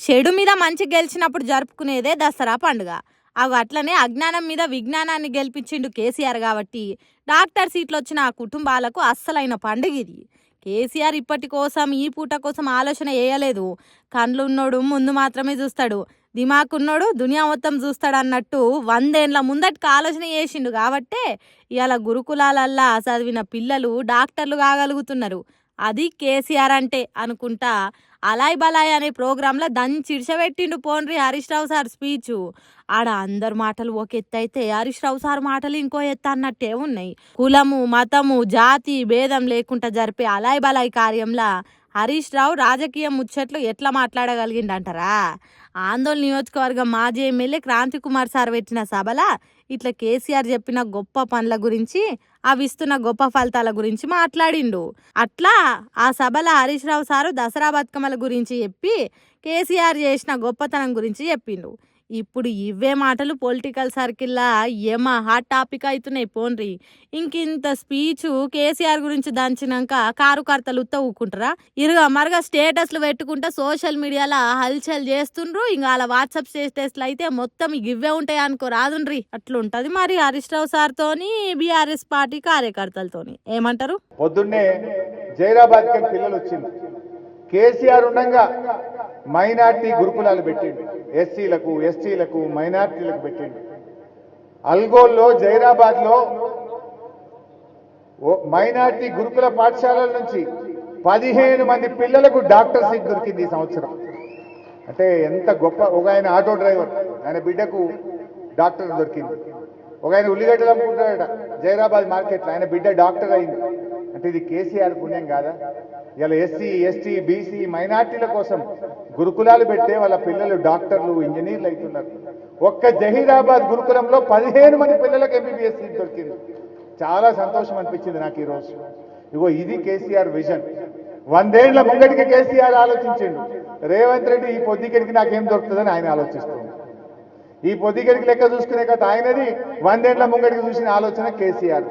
చెడు మీద మంచి గెలిచినప్పుడు జరుపుకునేదే దసరా పండుగ. అవి అట్లనే అజ్ఞానం మీద విజ్ఞానాన్ని గెలిపించిండు కేసీఆర్ కాబట్టి డాక్టర్ సీట్లు వచ్చిన ఆ కుటుంబాలకు అస్సలైన పండుగ ఇది. కేసీఆర్ ఇప్పటి కోసం ఈ పూట కోసం ఆలోచన వేయలేదు కండ్లు ఉన్నోడు ముందు మాత్రమే చూస్తాడు. దిమాకున్నోడు దునియా మొత్తం చూస్తాడు అన్నట్టు వందేండ్ల ముందటికి ఆలోచన చేసిండు కాబట్టే ఇవాళ గురుకులాలల్లా చదివిన పిల్లలు డాక్టర్లు కాగలుగుతున్నారు. అది కేసీఆర్ అంటే అనుకుంటా. అలాయ్ బలాయ్ అనే ప్రోగ్రాంలో దంచి ఇడిచబెట్టిండు పోన్రి హరీష్ రావు సార్ స్పీచ్. ఆడ అందరు మాటలు ఒక ఎత్తు అయితే హరీష్ రావు సార్ మాటలు ఇంకో ఎత్తు అన్నట్టే ఉన్నాయి. కులము మతము జాతి భేదం లేకుండా జరిపే అలాయ్ బలాయ్ కార్యంలా హరీష్ రావు రాజకీయ ముచ్చట్లు ఎట్లా మాట్లాడగలిగిండంటారా? ఆందోళన నియోజకవర్గం మాజీ ఎమ్మెల్యే క్రాంతి కుమార్ సార్ పెట్టిన సభల ఇట్లా కేసీఆర్ చెప్పిన గొప్ప పనుల గురించి అవి ఇస్తున్న గొప్ప ఫలితాల గురించి మాట్లాడిండు. అట్లా ఆ సభల హరీష్ రావు సారు దసరా బతుకమ్మల గురించి చెప్పి కేసీఆర్ చేసిన గొప్పతనం గురించి చెప్పిండు. ఇప్పుడు ఇవే మాటలు పొలిటికల్ సర్కిల్లా ఏమా హాట్ టాపిక్ అవుతున్నాయి పోన్రి. ఇంకింత స్పీచ్ కేసీఆర్ గురించి దంచినాక కారుకర్తలు ఉత్త ఊకుంటారా ఇరుగా మరగా స్టేటస్లు పెట్టుకుంటా సోషల్ మీడియాలో హల్చల్ చేస్తుండ్రు. ఇంకా అలా వాట్సాప్ స్టేటస్లు అయితే మొత్తం ఇవే ఉంటాయి అనుకో రాదుండ్రి అట్లుంటది మరి హరీష్ రావు సార్తోని బీఆర్ఎస్ పార్టీ కార్యకర్తలతోని. ఏమంటారు? పొద్దున్నే జైరాబాద్ పిల్లలు వచ్చింది కేసీఆర్ ఉండగా మైనార్టీ గురుకులాలు పెట్టిండు. ఎస్సీలకు ఎస్టీలకు మైనార్టీలకు పెట్టిండు. అల్గోల్లో జైరాబాద్లో మైనార్టీ గురుకుల పాఠశాలల నుంచి పదిహేను మంది పిల్లలకు డాక్టర్ సీట్ దొరికింది ఈ సంవత్సరం. అంటే ఎంత గొప్ప ఒక ఆయన ఆటో డ్రైవర్ ఆయన బిడ్డకు డాక్టర్ దొరికింది. ఒక ఆయన ఉల్లిగడ్డలు అమ్ముకుంటాడట జైరాబాద్ మార్కెట్లో ఆయన బిడ్డ డాక్టర్ అయింది. అంటే ఇది కేసీఆర్ పుణ్యం కాదా? ఇలా ఎస్సీ ఎస్టీ బీసీ మైనార్టీల కోసం గురుకులాలు పెట్టే వాళ్ళ పిల్లలు డాక్టర్లు ఇంజనీర్లు అవుతున్నారు. ఒక్క జహీరాబాద్ గురుకులంలో పదిహేను మంది పిల్లలకు ఎంబీబీఎస్ సీట్ దొరికింది. చాలా సంతోషం అనిపించింది నాకు ఈ రోజు. ఇగో ఇది కేసీఆర్ విజన్. వందేళ్ళ ముంగటికి కేసీఆర్ ఆలోచించిండు. రేవంత్ రెడ్డి ఈ పొద్దుకెడికి నాకేం దొరుకుతుందని ఆయన ఆలోచిస్తుంది. ఈ పొద్దుకెడికి లెక్క చూసుకునే కదా ఆయనది. వందేళ్ళ ముంగటికి చూసిన ఆలోచన కేసీఆర్